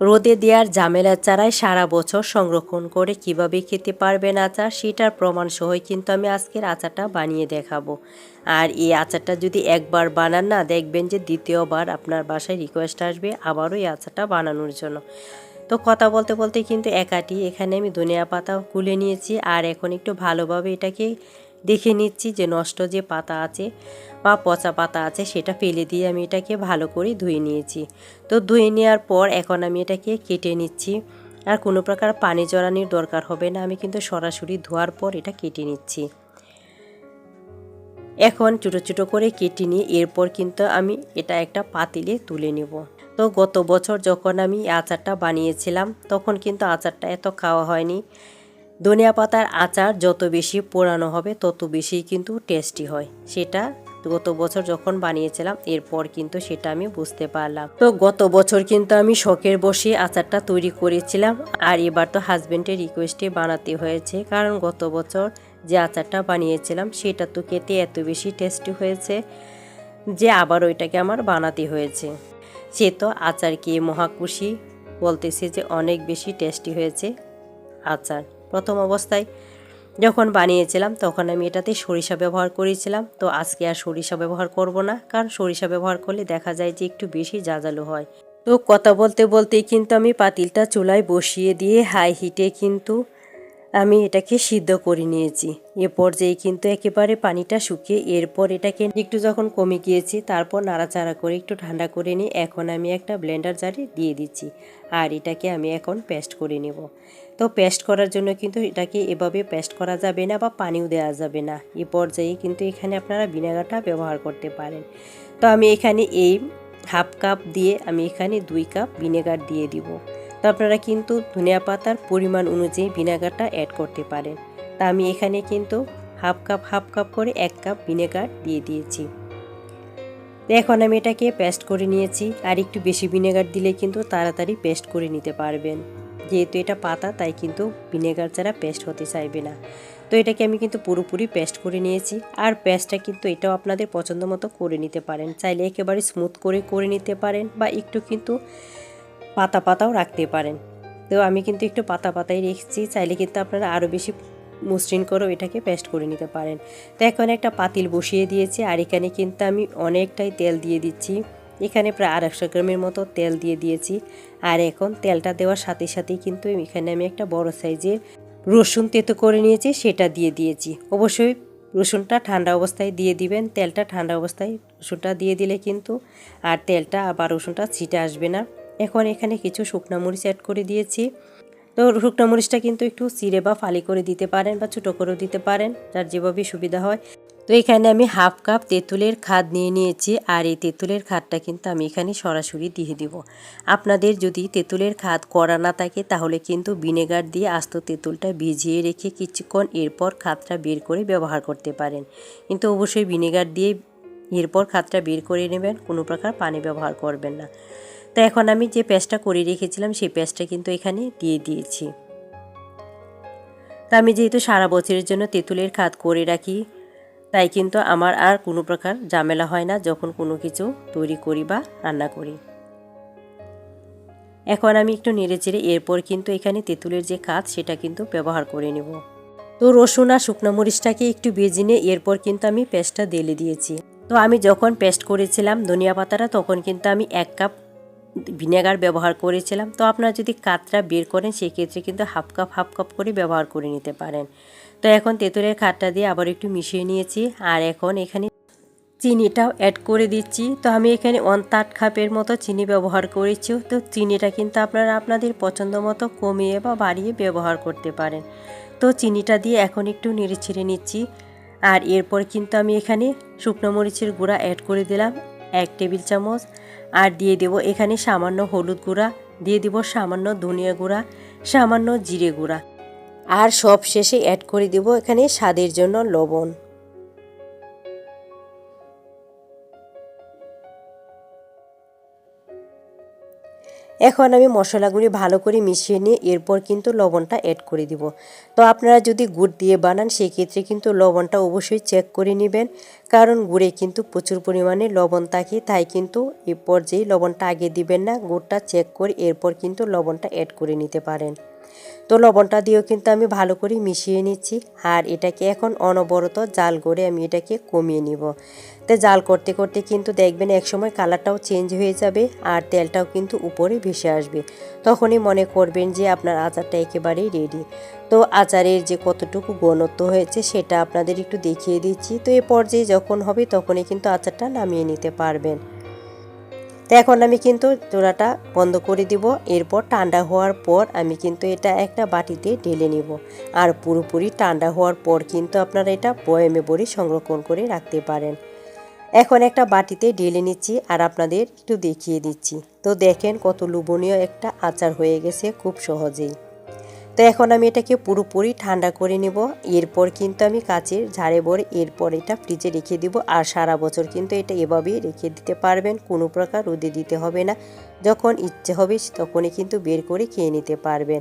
রোদে দেওয়ার ঝামেলা চারায় সারা বছর সংরক্ষণ করে কীভাবে খেতে পারবেন আচার, সেটার প্রমাণ সহই কিন্তু আমি আজকের আচারটা বানিয়ে দেখাবো। আর এই আচারটা যদি একবার বানান না, দেখবেন যে দ্বিতীয়বার আপনার বাসায় রিকোয়েস্ট আসবে আবারও এই আচারটা বানানোর জন্য। তো কথা বলতে বলতে কিন্তু একাটি, এখানে আমি ধনিয়া পাতা কুলে নিয়েছি আর এখন একটু ভালোভাবে এটাকে দেখে নিচ্ছি যে নষ্ট যে পাতা আছে বা পচা পাতা আছে, সেটা ফেলে দিয়ে আমি এটাকে ভালো করে ধুয়ে নিয়েছি। তো ধুয়ে নেওয়ার পর এখন আমি এটাকে কেটে নিচ্ছি। আর কোনো প্রকার পানি জড়ানোর দরকার হবে না, আমি কিন্তু সরাসরি ধোয়ার পর এটা কেটে নিচ্ছি। এখন ছোটো ছোটো করে কেটে নিয়ে এরপর কিন্তু আমি এটা একটা পাতিলে তুলে নেব। তো গত বছর যখন আমি আচারটা বানিয়েছিলাম, তখন কিন্তু আচারটা এত খাওয়া হয়নি। ধনিয়া পাতার আচার যত বেশি পোড়ানো হবে, তত বেশি কিন্তু টেস্টি হয়। সেটা গত বছর যখন বানিয়েছিলাম, এরপর কিন্তু সেটা আমি বুঝতে পারলাম। তো গত বছর কিন্তু আমি শখের বসে আচারটা তৈরি করেছিলাম, আর এবার তো হাজব্যান্ডের রিকোয়েস্টে বানাতে হয়েছে। কারণ গত বছর যে আচারটা বানিয়েছিলাম, সেটা তো খেতে এত বেশি টেস্টি হয়েছে যে আবার ওইটাকে আমার বানাতে হয়েছে। সে তো আচার খেয়ে মহাকুশি বলতেছে যে অনেক বেশি টেস্টি হয়েছে আচার। প্রথম অবস্থায় যখন বানিয়েছিলাম, তখন আমি এটাতে সরিষা ব্যবহার করেছিলাম। তো আজকে আর সরিষা ব্যবহার করব না, কারণ সরিষা ব্যবহার করলে দেখা যায় যে একটু বেশি জাজালো হয়। তো কথা বলতে বলতেই কিন্তু আমি পাতিলটা চুলায় বসিয়ে দিয়ে হাই হিটে কিন্তু আমি এটাকে সিদ্ধ করে নিয়েছি। এ পর্যায়ে কিন্তু একেবারে পানিটা শুকিয়ে এরপর এটাকে একটু যখন কমে গিয়েছি, তারপর নাড়াচাড়া করে একটু ঠান্ডা করে নিয়ে এখন আমি একটা ব্লেন্ডার জারে দিয়ে দিচ্ছি। আর এটাকে আমি এখন পেস্ট করে নেব। তো পেস্ট করার জন্য কিন্তু এটাকে এভাবে পেস্ট করা যাবে না বা পানিও দেওয়া যাবে না। এ পর্যায়ে কিন্তু এখানে আপনারা ভিনেগারটা ব্যবহার করতে পারেন। তো আমি এখানে এই হাফ কাপ দিয়ে আমি এখানে দুই কাপ ভিনেগার দিয়ে দিব। তো আপনারা কিন্তু ধনিয়া পাতার পরিমাণ অনুযায়ী ভিনেগারটা অ্যাড করতে পারেন। তা আমি এখানে কিন্তু হাফ কাপ হাফ কাপ করে এক কাপ ভিনেগার দিয়ে দিয়েছি। এখন আমি এটাকে পেস্ট করে নিয়েছি। আর একটু বেশি ভিনেগার দিলে কিন্তু তাড়াতাড়ি পেস্ট করে নিতে পারবেন। যেহেতু এটা পাতা, তাই কিন্তু ভিনেগার ছাড়া পেস্ট হতে চাইবে না। তো এটাকে আমি কিন্তু পুরোপুরি পেস্ট করে নিয়েছি। আর পেস্টটা কিন্তু এটাও আপনাদের পছন্দ মতো করে নিতে পারেন। চাইলে একেবারে স্মুথ করে করে নিতে পারেন। বা একটু কিন্তু পাতা পাতাও রাখতে পারেন। তো আমি কিন্তু একটু পাতা পাতাই রেখেছি, চাইলে কিন্তু আপনারা আরও বেশি মসৃণ করেও এটাকে পেস্ট করে নিতে পারেন। তো এখন একটা পাতিল বসিয়ে দিয়েছি, আর এখানে কিন্তু আমি অনেকটাই তেল দিয়ে দিচ্ছি। এখানে প্রায় আড়াইশো গ্রামের মতো তেল দিয়ে দিয়েছি। আর এখন তেলটা দেওয়ার সাথে সাথেই কিন্তু এখানে আমি একটা বড় সাইজের রসুন তেতো করে নিয়েছি, সেটা দিয়ে দিয়েছি। অবশ্যই রসুনটা ঠান্ডা অবস্থায় দিয়ে দিবেন, তেলটা ঠান্ডা অবস্থায় রসুনটা দিয়ে দিলে কিন্তু আর তেলটা আবার রসুনটা ছিটে আসবে না। এখন এখানে কিছু শুকনা মরিচ অ্যাড করে দিয়েছি। তো শুকনো মরিচটা কিন্তু একটু চিড়ে বা ফালি করে দিতে পারেন বা ছোটো করেও দিতে পারেন, যার যেভাবে সুবিধা হয়। তো এখানে আমি হাফ কাপ তেঁতুলের খাদ নিয়ে নিয়েছি, আর এই তেঁতুলের খাদটা কিন্তু আমি এখানে সরাসরি দিয়ে দিব। আপনাদের যদি তেঁতুলের খাদ করা না থাকে, তাহলে কিন্তু ভিনেগার দিয়ে আস্ত তেঁতুলটা ভিজিয়ে রেখে কিছুক্ষণ এরপর খাদটা বের করে ব্যবহার করতে পারেন। কিন্তু অবশ্যই ভিনেগার দিয়ে এরপর খাদটা বের করে নেবেন, কোনো প্রকার পানি ব্যবহার করবেন না। তো এখন আমি যে পেস্টটা করে রেখেছিলাম, সেই পেস্টটা কিন্তু এখানে দিয়ে দিয়েছি। তা আমি যেহেতু সারা বছরের জন্য তেঁতুলের খাত করে রাখি, তাই কিন্তু আমার আর কোনো প্রকার ঝামেলা হয় না যখন কোনো কিছু তৈরি করি বা রান্না করি। এখন আমি একটু নেড়ে চেড়ে এরপর কিন্তু এখানে তেঁতুলের যে কাজ সেটা কিন্তু ব্যবহার করে নেব। তো রসুন আর শুকনো মরিচটাকে একটু বেজে নিয়ে এরপর কিন্তু আমি পেস্টটা দেলে দিয়েছি। তো আমি যখন পেস্ট করেছিলাম ধনিয়া পাতাটা, তখন কিন্তু আমি এক কাপ ভিনেগার ব্যবহার করেছিলাম। তো আপনারা যদি কাতরা বের করেন, সেক্ষেত্রে কিন্তু হাফ কাপ হাফ কাপ করে ব্যবহার করে নিতে পারেন। তো এখন তেঁতুলের খাটটা দিয়ে আবার একটু মিশিয়ে নিয়েছি। আর এখন এখানে চিনিটাও অ্যাড করে দিচ্ছি। তো আমি এখানে ওয়ান থার্ড কাপের মতো চিনি ব্যবহার করেছি। তো চিনিটা কিন্তু আপনারা আপনাদের পছন্দ মতো কমিয়ে বা বাড়িয়ে ব্যবহার করতে পারেন। তো চিনিটা দিয়ে এখন একটু নেড়ে ছেড়ে নিচ্ছি। আর এরপর কিন্তু আমি এখানে শুকনো মরিচের গুঁড়া অ্যাড করে দিলাম। এক টেবিল চামচ, আর দিয়ে দেব এখানে সামান্য হলুদ গুঁড়া, দিয়ে দেব সামান্য ধনিয়া গুঁড়া, সামান্য জিরে গুঁড়া। আর সব শেষে অ্যাড করে দেব এখানে স্বাদের জন্য লবণ। এখন আমি মশলাগুলি ভালো করে মিশিয়ে নিয়ে এরপর কিন্তু লবণটা অ্যাড করে দিব। তো আপনারা যদি গুড় দিয়ে বানান, সেক্ষেত্রে কিন্তু লবণটা অবশ্যই চেক করে নেবেন, কারণ গুড়ে কিন্তু প্রচুর পরিমাণে লবণ থাকে, তাই কিন্তু এরপর যেই লবণটা আগে দিবেন না, গুড়টা চেক করে এরপর কিন্তু লবণটা অ্যাড করে নিতে পারেন। তো লবণটা দিয়েও কিন্তু আমি ভালো করে মিশিয়ে নিচ্ছি। আর এটাকে এখন অনবরত জাল করে আমি এটাকে কমিয়ে নিব। তো জাল করতে করতে কিন্তু দেখবেন একসময় কালারটাও চেঞ্জ হয়ে যাবে আর তেলটাও কিন্তু উপরে ভেসে আসবে। তখনই মনে করবেন যে আপনার আচারটা একেবারেই রেডি তো আচারের যে কতটুকু ঘনত্ব হয়েছে সেটা আপনাদের একটু দেখিয়ে দিচ্ছি। তো এ পর্যায়ে যখন হবে তখনই কিন্তু আচারটা নামিয়ে নিতে পারবেন। তো এখন আমি কিন্তু চোড়াটা বন্ধ করে দিব। এরপর ঠান্ডা হওয়ার পর আমি কিন্তু এটা একটা বাটিতে ঢেলে নিব। আর পুরোপুরি ঠান্ডা হওয়ার পর কিন্তু আপনারা এটা বয়মে বড়ি সংরক্ষণ করে রাখতে পারেন। এখন একটা বাটিতে ঢেলে নিচ্ছি আর আপনাদের একটু দেখিয়ে দিচ্ছি। তো দেখেন কত লোভনীয় একটা আচার হয়ে গেছে খুব সহজেই। তো এখন আমি এটাকে পুরোপুরি ঠান্ডা করে নেব। এরপর কিন্তু আমি কাচের ঝাড়ে ভরে এরপর এটা ফ্রিজে রেখে দিব। আর সারা বছর কিন্তু এটা এভাবেই রেখে দিতে পারবেন, কোনো প্রকার রোদে দিতে হবে না। যখন ইচ্ছে হবে তখনই কিন্তু বের করে খেয়ে নিতে পারবেন।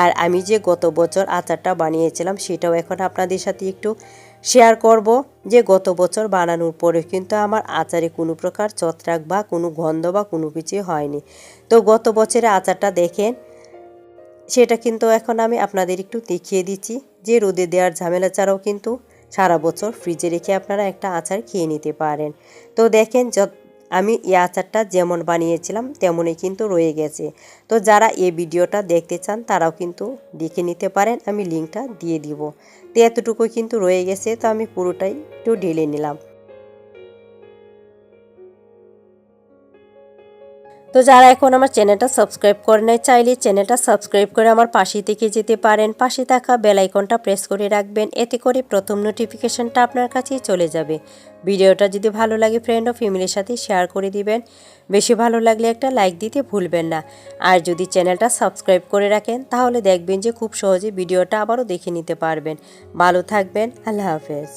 আর আমি যে গত বছর আচারটা বানিয়েছিলাম সেটাও এখন আপনাদের সাথে একটু শেয়ার করব। যে গত বছর বানানোর পরে কিন্তু আমার আচারে কোনো প্রকার চত্রাক বা কোনো গন্ধ বা কোনো কিছু হয়নি। তো গত বছরের আচারটা দেখেন সেটা কিন্তু এখন আমি আপনাদের একটু দেখিয়ে দিচ্ছি। যে রোদে দেওয়ার ঝামেলা ছাড়াও কিন্তু সারা বছর ফ্রিজে রেখে আপনারা একটা আচার খেয়ে নিতে পারেন। তো দেখেন, যত আমি এই আচারটা যেমন বানিয়েছিলাম, তেমনই কিন্তু রয়ে গেছে। তো যারা এই ভিডিওটা দেখতে চান, তারাও কিন্তু দেখে নিতে পারেন, আমি লিঙ্কটা দিয়ে দিব। তো এতটুকু কিন্তু রয়ে গেছে, তো আমি পুরোটাই একটু ঢেলে নিলাম। তো যারা এখন আমার চ্যানেলটা সাবস্ক্রাইব করে নেয় চাইলে চ্যানেলটা সাবস্ক্রাইব করে আমার পাশে থেকে যেতে পারেন। পাশে থাকা বেলাইকনটা প্রেস করে রাখবেন, এতে করে প্রথম নোটিফিকেশনটা আপনার কাছেই চলে যাবে। ভিডিওটা যদি ভালো লাগে ফ্রেন্ড ও ফ্যামিলির সাথে শেয়ার করে দিবেন। বেশি ভালো লাগলে একটা লাইক দিতে ভুলবেন না। আর যদি চ্যানেলটা সাবস্ক্রাইব করে রাখেন, তাহলে দেখবেন যে খুব সহজে ভিডিওটা আবারও দেখে নিতে পারবেন। ভালো থাকবেন, আল্লাহ হাফেজ।